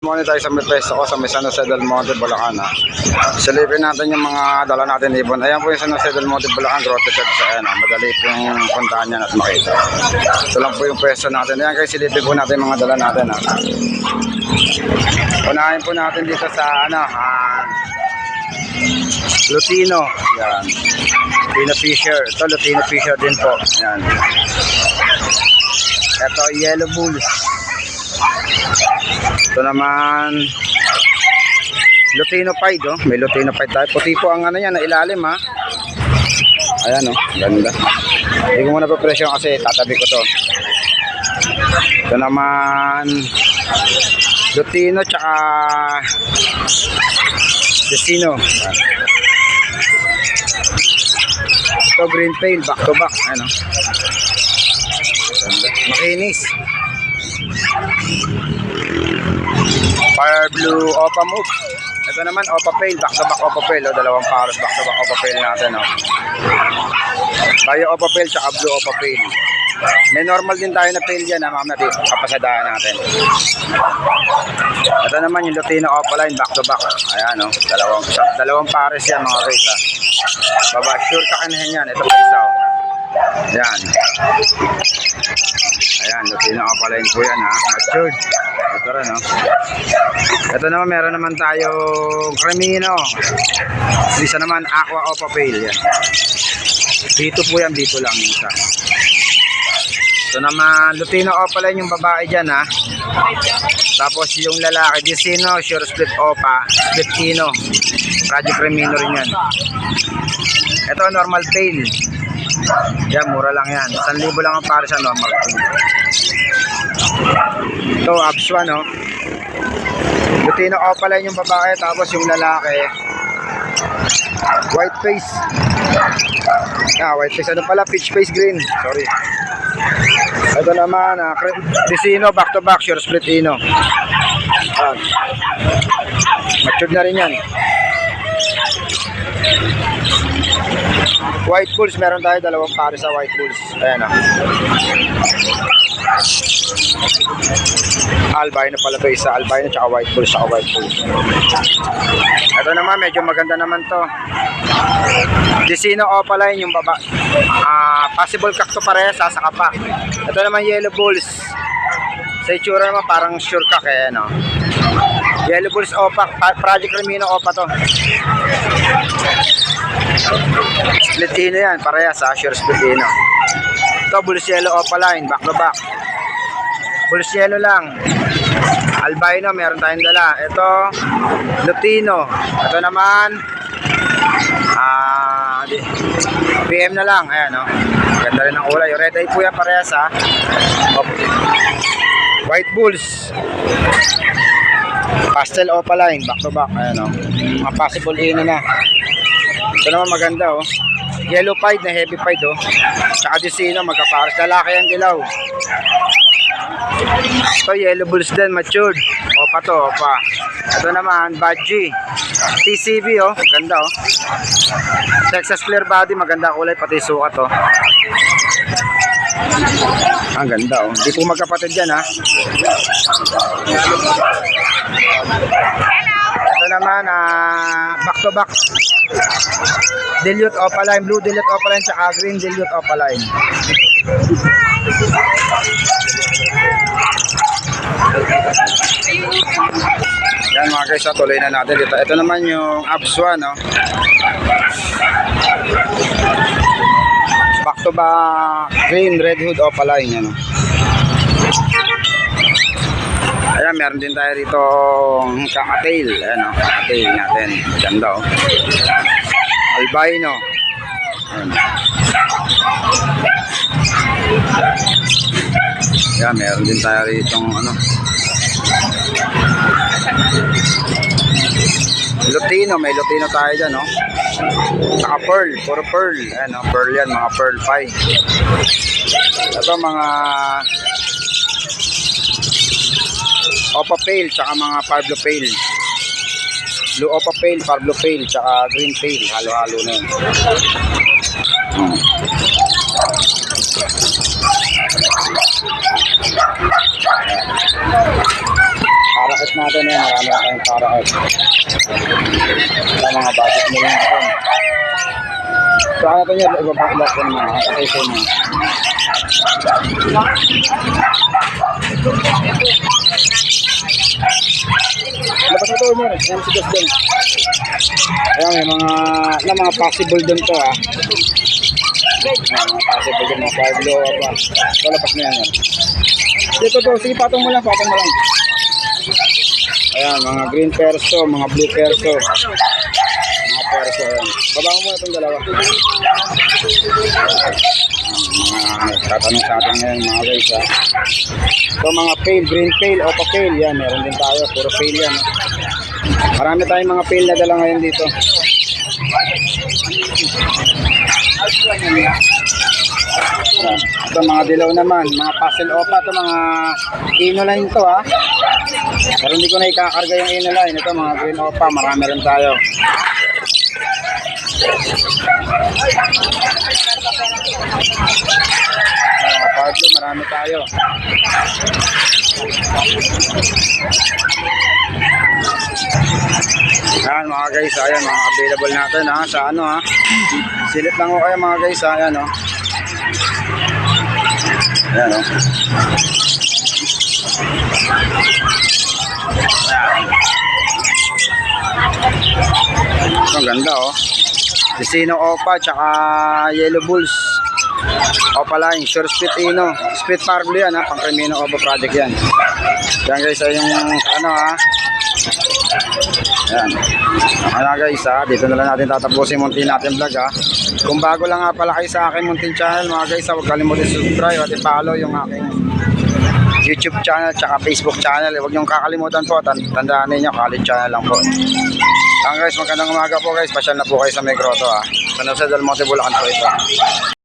Muna tayo sa may pwesto ko sa may San Jose del Monte, Bulacan. Ha. Silipin natin yung mga dala natin ibon. Ayan po yung San Jose del Monte, Bulacan, Grotto Church. Ayan, ha. madali po yung puntahan yan at makita. Ito lang po yung pwesto natin. Ayan kayo silipin po natin yung mga dala natin. Ha. Unahin po natin dito sa ano, ah, Lutino. Yan. Lutino Fisher. Ito, Lutino Fisher din po. Yan. Ito, Yellow Bulls. Ito naman, Lutino Pied, oh. May Lutino Pied tayo. Puti po ang ano yan, na ilalim, ha. Ayan, oh. Ganda. Hindi ko muna pa presyo kasi tatabi ko to. Ito naman, Lutino, tsaka Destino. Ito, Green Pale, back to back. Ayan, oh. Ganda. Makinis. Fire Blue Opa Move. Ito naman Opa Pale, back to back Opa Pale. Oh, dalawang paros back to back Opa Pale natin. Oh. Tayo Opa Pale tsaka Blue Opa Pale. May normal din tayo na pale dyan, ha, mga natin. Kapasadaan natin. Ito naman yung Lutino Opa Line, back to back. Ayan, oh. Dalawang, dalawang pares yan, mga guys, ha. Baba, sure ka kanahin yan. Ito pa isa, oh. Ayan. Ayan, Lutino Opa Line po yan, ha. Matured. Ito rin, oh. Ito naman, meron naman tayong Cremino. Isa naman, Aqua Opa Pale. Yan. Dito po yan, dito lang isa. Ito naman, Lutino Opa Line yung babae dyan, ha. Tapos yung lalaki, Disino, Sure Split Opa, Split Kino. Cremino rin yan. Ito, normal tail. Yan, mura lang yan. 1,000 lang ang para sa normal tail. Ito, Abswa, no? Lutino Opaline yung babae, tapos yung lalaki, white face. Ah, white face. Ano pala? Peach face green. Sorry. Ito naman, ah, cre- Disino, back to back, sure split ino. Ah. Matured na rin yan. White Bulls, meron tayo dalawang pare sa White Bulls. Ayan ah. Albino pala ba isa? Albino tsaka White Bulls tsaka White Bulls. Ito naman, medyo maganda naman to. Disino Opaline yung baba. Ah, possible kakto parehas, sasaka pa. Ito naman Yellow Bulls. Sa itsura naman parang sure ka kaya no. Yellow Bulls Opa, Pa- Project Remino Opa to. Splitino yan, parehas ha, sure splitino. Ito, Bulls Yellow Opaline, back to back. Bulls Yellow lang. Albino, meron tayong dala. Ito, Lutino. Ito naman, ah, di- PM na lang. Ayan, no. Ganda rin ang kulay. Red eye po yan parehas, ha. Op. White Bulls. Pastel Opaline, back to back. Ayan, no. Mga possible ino na. Ito naman maganda, oh. Yellow pied na heavy pied, oh. Tsaka Disino, magkapares. Lalaki ang dilaw. Ito, yellow bulls din, matured. Opa to, opa. Ito naman, Badgie. TCB, oh. Ganda, oh. Texas clear body, maganda kulay, pati sukat, oh. Ang ganda, oh. Hindi po magkapatid yan, ha. Naman, ah, back to back. Dilute opaline, blue dilute opaline, tsaka green dilute opaline. Yan mga guys, ah, tuloy na natin dito. Ito naman yung Abswa, no? Back to back, green, red hood opaline, ano? Ayan, meron din tayo rito kakatail. Ayan, oh, kakatail natin. Ganda, oh. Albino. Ayan. Ayan, meron din tayo rito ano. Lutino, may Lutino tayo dyan, no? Saka pearl, puro pearl. Ayan, no? pearl yan, mga pearl pie. Ito, mga Opa Pale, tsaka mga Pablo Pale. Blue Opa Pale, Pablo Pale, tsaka Green Pale. Halo-halo na yun. Hmm. Natin yan, marami na tayong parakit. Sa mga budget lang natin. So ano to yan, ibaba lock ko naman, kasi sa inyo. Labas na to mo, yan si Gus din. Ayan, may mga, na mga possible dun to ah. Mga possible dun, mga Pablo, apa. So labas na yan yan. Dito to, sige patong mo lang, patong mo lang. Ayan, mga green perso, mga blue perso. Mga perso, ayan. Baba mo itong dalawa. Mga tatanong sa atin ngayon mga guys ha. So mga pale, green pale, opa pale, yan. Meron din tayo, puro pale yan. Marami tayong mga pale na dala ngayon dito. Ito mga dilaw naman, mga puzzle opa, ito mga inoline to ha. Pero hindi ko na ikakarga yung inoline. Ito mga green opa, marami rin tayo. Mga Pablo, marami tayo. Yan mga guys, ayan mga available natin ha, sa ano ha. Silip lang ko kayo mga guys ayan o. Ayan o. Ang ganda oh. Sisino Opa tsaka Yellow Bulls. Opa line, sure split ino. Split Parblo yan ha, pang Crimino Opa project yan. Yan guys, ay yung ano ha. Yan. Ano guys ha, dito na lang natin tatapusin muntin natin vlog ha. Kung bago lang nga pala kayo sa akin muntin channel mga guys ha, huwag kalimutan subscribe at i-follow yung aking YouTube channel tsaka Facebook channel. Huwag niyong kakalimutan po. Tan- Tandaan ninyo, college channel lang po. Ang guys, magandang umaga po guys. Pasyal na po kayo sa Megroto ha. Sa Jose Del Monte, Bulacan po ito.